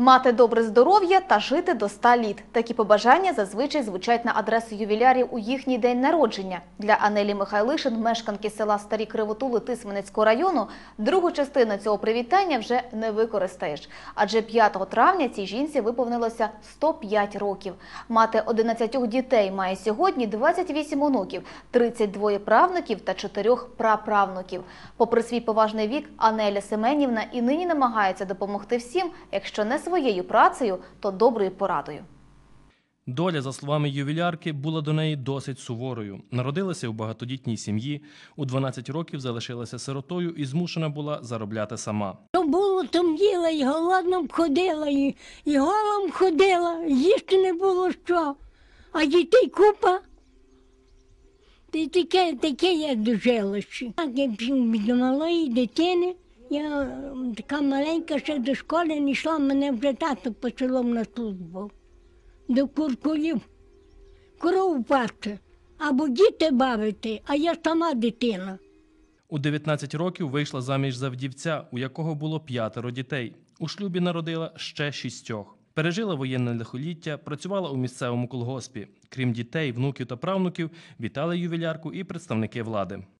Мати добре здоров'я та жити до 100 літ. Такі побажання зазвичай звучать на адресу ювілярів у їхній день народження. Для Анелі Михайлишин, мешканки села Старі Кривотули Тисменецького району, другу частину цього привітання вже не використаєш. Адже 5 травня цій жінці виповнилося 105 років. Мати 11 дітей має сьогодні 28 онуків, 32 правнуків та 4 праправнуків. Попри свій поважний вік, Анеля Семенівна і нині намагається допомогти всім, якщо не своєю працею, то доброю порадою. Доля, за словами ювілярки, була до неї досить суворою. Народилася у багатодітній сім'ї, у 12 років залишилася сиротою і змушена була заробляти сама. То було, там їла, і голодно ходила, і, і голом ходила, їсти не було що. А дітей купа. Й таке, таке я дожила ще. Так, я пів до малої дитини. Я така маленька ще до школи не йшла, мене вже тато посилав на службу. До куркулів. Кров пасти. Або діти бавити, а я сама дитина. У 19 років вийшла заміж за вдівця, у якого було п'ятеро дітей. У шлюбі народила ще шістьох. Пережила воєнне лихоліття, працювала у місцевому колгоспі. Крім дітей, внуків та правнуків, вітали ювілярку і представники влади.